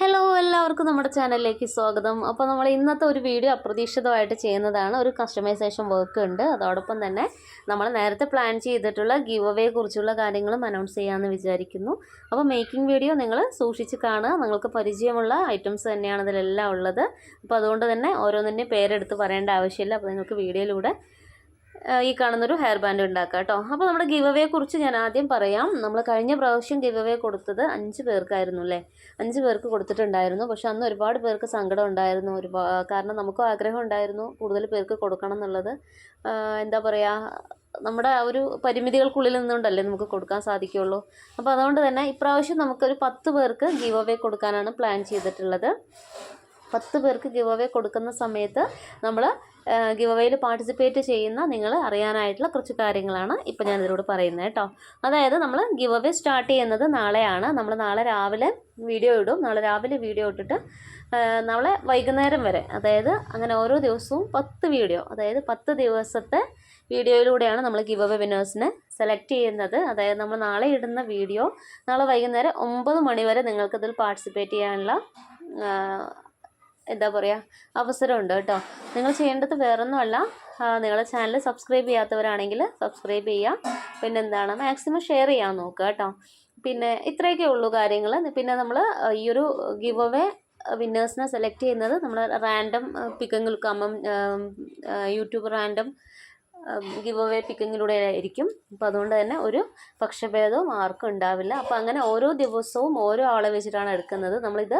Hello എല്ലാവർക്കും നമ്മുടെ ചാനലിലേക്ക് സ്വാഗതം. അപ്പോൾ നമ്മൾ ഇന്നത്തെ ഒരു വീഡിയോ അപ്രതീക്ഷിതമായിട്ട് ചെയ്യുന്നതാണ്. ഒരു കസ്റ്റമൈസേഷൻ വർക്ക് ഉണ്ട്. അതോടൊപ്പം തന്നെ നമ്മൾ നേരത്തെ പ്ലാൻ ചെയ്തിട്ടുള്ള ഗീവ് അവയെ കുറിച്ചുള്ള കാര്യങ്ങളും അനൗൺസ് ചെയ്യാമെന്ന് വിചാരിക്കുന്നു. അപ്പോൾ മേക്കിംഗ് വീഡിയോ നിങ്ങൾ സൂക്ഷിച്ച് കാണുക. നിങ്ങൾക്ക് പരിചയമുള്ള ഐറ്റംസ് തന്നെയാണ് ഇതിലെല്ലാം ഉള്ളത്. അപ്പോൾ അതുകൊണ്ട് തന്നെ ഓരോന്നിന്റെയും പേരെടുത്ത് പറയേണ്ട ആവശ്യമില്ല. അപ്പോൾ നിങ്ങൾക്ക് വീഡിയോയിലൂടെ ഈ കാണുന്നൊരു ഹെയർ ബാൻഡ് ഉണ്ടാക്കുക കേട്ടോ. അപ്പോൾ നമ്മുടെ ഗിവ് അവയെ കുറിച്ച് ഞാൻ ആദ്യം പറയാം. നമ്മൾ കഴിഞ്ഞ പ്രാവശ്യം ഗിവ് കൊടുത്തത് അഞ്ച് പേർക്കായിരുന്നു അല്ലേ? അഞ്ച് പേർക്ക് കൊടുത്തിട്ടുണ്ടായിരുന്നു. പക്ഷെ അന്ന് ഒരുപാട് പേർക്ക് സങ്കടം ഉണ്ടായിരുന്നു. ഒരുപാട് കാരണം നമുക്കും ആഗ്രഹം ഉണ്ടായിരുന്നു കൂടുതൽ പേർക്ക് കൊടുക്കണം എന്നുള്ളത്. എന്താ പറയുക നമ്മുടെ ആ ഒരു പരിമിതികൾക്കുള്ളിൽ നിന്നുകൊണ്ടല്ലേ നമുക്ക് കൊടുക്കാൻ സാധിക്കുള്ളൂ അപ്പോൾ അതുകൊണ്ട് തന്നെ ഇപ്രാവശ്യം നമുക്കൊരു പത്ത് പേർക്ക് ഗിവ് അവേ കൊടുക്കാനാണ് പ്ലാൻ ചെയ്തിട്ടുള്ളത്. പത്ത് പേർക്ക് ഗിവ് അവേ കൊടുക്കുന്ന സമയത്ത് നമ്മൾ ഗിവ് അവേയിൽ പാർട്ടിസിപ്പേറ്റ് ചെയ്യുന്ന നിങ്ങൾ അറിയാനായിട്ടുള്ള കുറച്ച് കാര്യങ്ങളാണ് ഇപ്പോൾ ഞാൻ ഇതിലൂടെ പറയുന്നത് കേട്ടോ. അതായത് നമ്മൾ ഗിവ് അവേ സ്റ്റാർട്ട് ചെയ്യുന്നത് നാളെയാണ്. നമ്മൾ നാളെ രാവിലെ വീഡിയോ ഇടും. നാളെ രാവിലെ വീഡിയോ ഇട്ടിട്ട് നാളെ വൈകുന്നേരം വരെ. അതായത് അങ്ങനെ ഓരോ ദിവസവും പത്ത് വീഡിയോ അതായത് പത്ത് ദിവസത്തെ വീഡിയോയിലൂടെയാണ് നമ്മൾ ഗിവ് അവേ വിനേഴ്സിനെ സെലക്ട് ചെയ്യുന്നത്. അതായത് നമ്മൾ നാളെ ഇടുന്ന വീഡിയോ നാളെ വൈകുന്നേരം ഒമ്പത് മണിവരെ നിങ്ങൾക്കതിൽ പാർട്ടിസിപ്പേറ്റ് ചെയ്യാനുള്ള എന്താ പറയുക അവസരമുണ്ട് കേട്ടോ. നിങ്ങൾ ചെയ്യേണ്ടത് വേറൊന്നുമല്ല. നിങ്ങളുടെ ചാനൽ സബ്സ്ക്രൈബ് ചെയ്യാത്തവരാണെങ്കിൽ സബ്സ്ക്രൈബ് ചെയ്യുക പിന്നെ എന്താണ് മാക്സിമം ഷെയർ ചെയ്യാൻ നോക്കുക കേട്ടോ. പിന്നെ ഇത്രയൊക്കെ ഉള്ളൂ കാര്യങ്ങൾ പിന്നെ നമ്മൾ ഈ ഒരു ഗിവ് അവേ വിന്നേഴ്സിനെ സെലക്ട് ചെയ്യുന്നത് നമ്മൾ റാൻഡം പിക്കിങ്ങിൽ കമ്മം യൂട്യൂബ് റാൻഡം ഗിവ് അവേ പിക്കിങ്ങിലൂടെ ആയിരിക്കും. അപ്പോൾ അതുകൊണ്ട് തന്നെ ഒരു പക്ഷഭേദവും ആർക്കും ഉണ്ടാവില്ല. അപ്പോൾ അങ്ങനെ ഓരോ ദിവസവും ഓരോ ആളെ വെച്ചിട്ടാണ് എടുക്കുന്നത്. നമ്മളിത്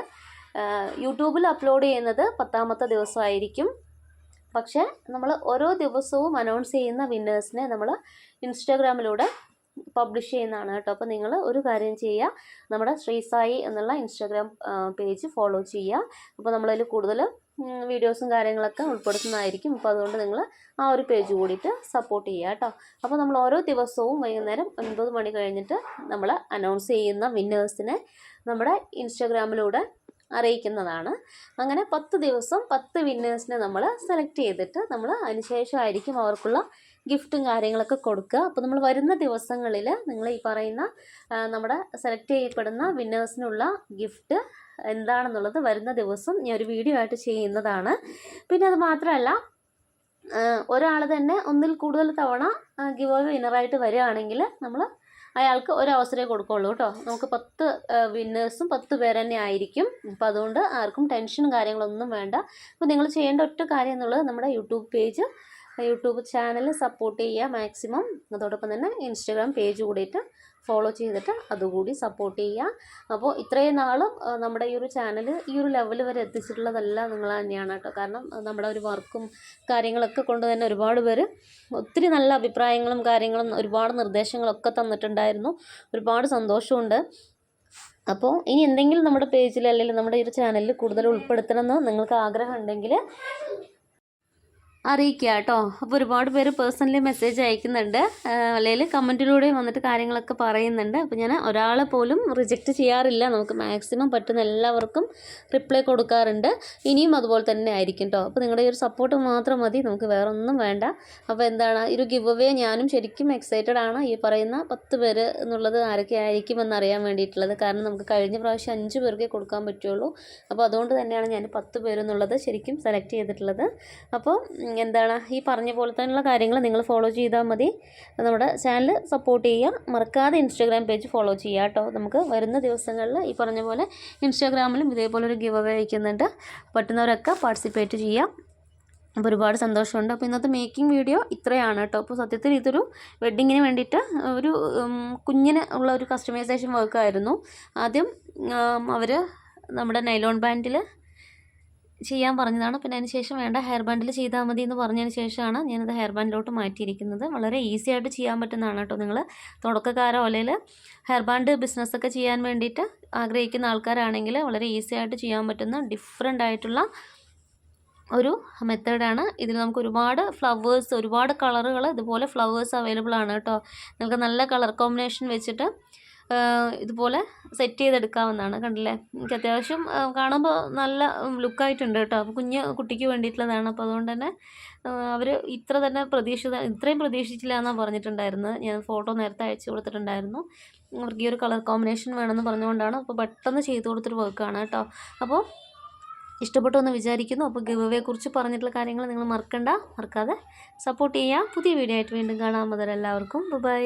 യൂട്യൂബിൽ അപ്ലോഡ് ചെയ്യുന്നത് പത്താമത്തെ ദിവസമായിരിക്കും. പക്ഷേ നമ്മൾ ഓരോ ദിവസവും അനൗൺസ് ചെയ്യുന്ന വിന്നേഴ്സിനെ നമ്മൾ ഇൻസ്റ്റാഗ്രാമിലൂടെ പബ്ലിഷ് ചെയ്യുന്നതാണ് കേട്ടോ. അപ്പോൾ നിങ്ങൾ ഒരു കാര്യം ചെയ്യുക നമ്മുടെ ശ്രീസായി എന്നുള്ള ഇൻസ്റ്റാഗ്രാം പേജ് ഫോളോ ചെയ്യുക. അപ്പോൾ നമ്മളതിൽ കൂടുതൽ വീഡിയോസും കാര്യങ്ങളൊക്കെ ഉൾപ്പെടുത്തുന്നതായിരിക്കും. അപ്പോൾ അതുകൊണ്ട് നിങ്ങൾ ആ ഒരു പേജ് കൂടിയിട്ട് സപ്പോർട്ട് ചെയ്യുക കേട്ടോ. അപ്പോൾ നമ്മൾ ഓരോ ദിവസവും വൈകുന്നേരം ഒൻപത് മണി കഴിഞ്ഞിട്ട് നമ്മൾ അനൗൺസ് ചെയ്യുന്ന വിന്നേഴ്സിനെ നമ്മുടെ ഇൻസ്റ്റാഗ്രാമിലൂടെ അറിയിക്കുന്നതാണ്. അങ്ങനെ പത്ത് ദിവസം പത്ത് വിന്നേഴ്സിനെ നമ്മൾ സെലക്ട് ചെയ്തിട്ട് നമ്മൾ അതിനുശേഷമായിരിക്കും അവർക്കുള്ള ഗിഫ്റ്റും കാര്യങ്ങളൊക്കെ കൊടുക്കുക. അപ്പോൾ നമ്മൾ വരുന്ന ദിവസങ്ങളിൽ നിങ്ങൾ ഈ പറയുന്ന നമ്മുടെ സെലക്ട് ചെയ്യപ്പെടുന്ന വിന്നേഴ്സിനുള്ള ഗിഫ്റ്റ് എന്താണെന്നുള്ളത് വരുന്ന ദിവസം ഞാൻ ഒരു വീഡിയോ ആയിട്ട് ചെയ്യുന്നതാണ്. പിന്നെ അത് മാത്രമല്ല ഒരാൾ തന്നെ ഒന്നിൽ കൂടുതൽ തവണ ഗിവ് അവേ വിന്നറായിട്ട് വരികയാണെങ്കിൽ നമ്മൾ അയാൾക്ക് ഒരു അവസരമേ കൊടുക്കുള്ളൂ കേട്ടോ. നമുക്ക് പത്ത് വിന്നേഴ്സും പത്ത് പേര് തന്നെ ആയിരിക്കും. അപ്പോൾ അതുകൊണ്ട് ആർക്കും ടെൻഷനും കാര്യങ്ങളൊന്നും വേണ്ട. അപ്പോൾ നിങ്ങൾ ചെയ്യേണ്ട ഒറ്റ കാര്യം എന്നുള്ളത് നമ്മുടെ YouTube page YouTube channel support ചെയ്യുക മാക്സിമം അതോടൊപ്പം തന്നെ ഇൻസ്റ്റഗ്രാം പേജ് കൂടിയിട്ട് ഫോളോ ചെയ്തിട്ട് അതുകൂടി സപ്പോർട്ട് ചെയ്യുക അപ്പോൾ ഇത്രയും നാളും നമ്മുടെ ഈ ഒരു ചാനൽ ഈ ഒരു ലെവൽ വരെ എത്തിച്ചിട്ടുള്ളതല്ല നിങ്ങൾ തന്നെയാണ് കേട്ടോ. കാരണം നമ്മുടെ ഒരു വർക്കും കാര്യങ്ങളൊക്കെ കൊണ്ട് തന്നെ ഒരുപാട് പേര് ഒത്തിരി നല്ല അഭിപ്രായങ്ങളും കാര്യങ്ങളും ഒരുപാട് നിർദ്ദേശങ്ങളൊക്കെ തന്നിട്ടുണ്ടായിരുന്നു. ഒരുപാട് സന്തോഷമുണ്ട്. അപ്പോൾ ഇനി എന്തെങ്കിലും നമ്മുടെ പേജിൽ അല്ലെങ്കിൽ നമ്മുടെ ഈ ഒരു ചാനലിൽ കൂടുതൽ ഉൾപ്പെടുത്തണമെന്ന് നിങ്ങൾക്ക് ആഗ്രഹം ഉണ്ടെങ്കിൽ അറിയിക്കുക കേട്ടോ. അപ്പോൾ ഒരുപാട് പേര് പേഴ്സണലി മെസ്സേജ് അയക്കുന്നുണ്ട്. അല്ലെങ്കിൽ കമന്റിലൂടെയും വന്നിട്ട് കാര്യങ്ങളൊക്കെ പറയുന്നുണ്ട്. അപ്പോൾ ഞാൻ ഒരാളെ പോലും റിജക്റ്റ് ചെയ്യാറില്ല. നമുക്ക് മാക്സിമം പറ്റുന്ന എല്ലാവർക്കും റിപ്ലൈ കൊടുക്കാറുണ്ട്. ഇനിയും അതുപോലെ തന്നെ ആയിരിക്കും കേട്ടോ അപ്പോൾ നിങ്ങളുടെ ഈ ഒരു സപ്പോർട്ട് മാത്രം മതി. നമുക്ക് വേറൊന്നും വേണ്ട. അപ്പോൾ എന്താണ്? ഒരു ഗിവ് അവേ ഞാനും ശരിക്കും എക്സൈറ്റഡ് ആണ്. ഈ പറയുന്ന പത്ത് പേര് എന്നുള്ളത് ആരൊക്കെ ആയിരിക്കുമെന്ന് അറിയാൻ വേണ്ടിയിട്ടുള്ളത്. കാരണം നമുക്ക് കഴിഞ്ഞ പ്രാവശ്യം അഞ്ച് പേർക്കേ കൊടുക്കാൻ പറ്റുള്ളൂ. അപ്പോൾ അതുകൊണ്ട് തന്നെയാണ് ഞാൻ പത്ത് പേരെന്നുള്ളത് ശരിക്കും സെലക്ട് ചെയ്തിട്ടുള്ളത്. അപ്പോൾ എന്താണ്? ഈ പറഞ്ഞ പോലെ തന്നെയുള്ള കാര്യങ്ങൾ നിങ്ങൾ ഫോളോ ചെയ്താൽ മതി. നമ്മുടെ ചാനൽ സപ്പോർട്ട് ചെയ്യുക. മറക്കാതെ ഇൻസ്റ്റാഗ്രാം പേജ് ഫോളോ ചെയ്യുക കേട്ടോ. നമുക്ക് വരുന്ന ദിവസങ്ങളിൽ ഈ പറഞ്ഞ പോലെ ഇൻസ്റ്റാഗ്രാമിലും ഇതേപോലെ ഒരു ഗിവ് അവേ അയക്കുന്നുണ്ട്. പറ്റുന്നവരൊക്കെ പാർട്ടിസിപ്പേറ്റ് ചെയ്യാം അപ്പോൾ ഒരുപാട് സന്തോഷമുണ്ട്. അപ്പോൾ ഇന്നത്തെ മേക്കിംഗ് വീഡിയോ ഇത്രയാണ് കേട്ടോ. അപ്പോൾ സത്യത്തിൽ ഇതൊരു വെഡ്ഡിങ്ങിന് വേണ്ടിയിട്ട് ഒരു കുഞ്ഞിന് ഉള്ള ഒരു കസ്റ്റമൈസേഷൻ വർക്കായിരുന്നു ആദ്യം അവർ നമ്മുടെ നൈലോൺ ബാൻഡിൽ ചെയ്യാൻ പറഞ്ഞതാണ്. പിന്നെ അതിന് ശേഷം വേണ്ട ഹെയർ ബാൻഡിൽ ചെയ്താൽ മതി എന്ന് പറഞ്ഞതിന് ശേഷമാണ് ഞാനത് ഹെയർ ബാൻഡിലോട്ട് മാറ്റിയിരിക്കുന്നത്. വളരെ ഈസി ആയിട്ട് ചെയ്യാൻ പറ്റുന്നതാണ് കേട്ടോ നിങ്ങൾ തുടക്കക്കാരോ അല്ലെങ്കിൽ ഹെയർ ബാൻഡ് ബിസിനസ്സൊക്കെ ചെയ്യാൻ വേണ്ടിയിട്ട് ആഗ്രഹിക്കുന്ന ആൾക്കാരാണെങ്കിൽ വളരെ ഈസി ആയിട്ട് ചെയ്യാൻ പറ്റുന്ന ഡിഫറെന്റ് ആയിട്ടുള്ള ഒരു മെത്തേഡാണ് ഇതിൽ നമുക്ക് ഒരുപാട് ഫ്ലവേഴ്സ് ഒരുപാട് കളറുകൾ ഇതുപോലെ ഫ്ലവേഴ്സ് അവൈലബിൾ ആണ് കേട്ടോ. നിങ്ങൾക്ക് നല്ല കളർ കോമ്പിനേഷൻ വെച്ചിട്ട് ഇതുപോലെ സെറ്റ് ചെയ്തെടുക്കാവുന്നതാണ്. കണ്ടില്ലേ? എനിക്ക് അത്യാവശ്യം കാണുമ്പോൾ നല്ല ലുക്കായിട്ടുണ്ട് കേട്ടോ. അപ്പോൾ കുഞ്ഞ് കുട്ടിക്ക് വേണ്ടിയിട്ടുള്ളതാണ്. അപ്പോൾ അതുകൊണ്ട് തന്നെ അവർ ഇത്ര തന്നെ പ്രതീക്ഷിത ഇത്രയും പ്രതീക്ഷിച്ചില്ല എന്നാണ് പറഞ്ഞിട്ടുണ്ടായിരുന്നത് ഞാൻ ഫോട്ടോ നേരത്തെ അയച്ചു കൊടുത്തിട്ടുണ്ടായിരുന്നു. അവർക്ക് ഈ ഒരു കളർ കോമ്പിനേഷൻ വേണമെന്ന് പറഞ്ഞുകൊണ്ടാണ് അപ്പോൾ പെട്ടെന്ന് ചെയ്തു കൊടുത്തൊരു വർക്കാണ് കേട്ടോ. അപ്പോൾ ഇഷ്ടപ്പെട്ടു എന്ന് വിചാരിക്കുന്നു. അപ്പോൾ ഗിവ് കുറിച്ച് പറഞ്ഞിട്ടുള്ള കാര്യങ്ങൾ നിങ്ങൾ മറക്കണ്ട. മറക്കാതെ സപ്പോർട്ട് ചെയ്യുക പുതിയ വീഡിയോ ആയിട്ട് വീണ്ടും കാണാൻ മുതൽ എല്ലാവർക്കും ബൈ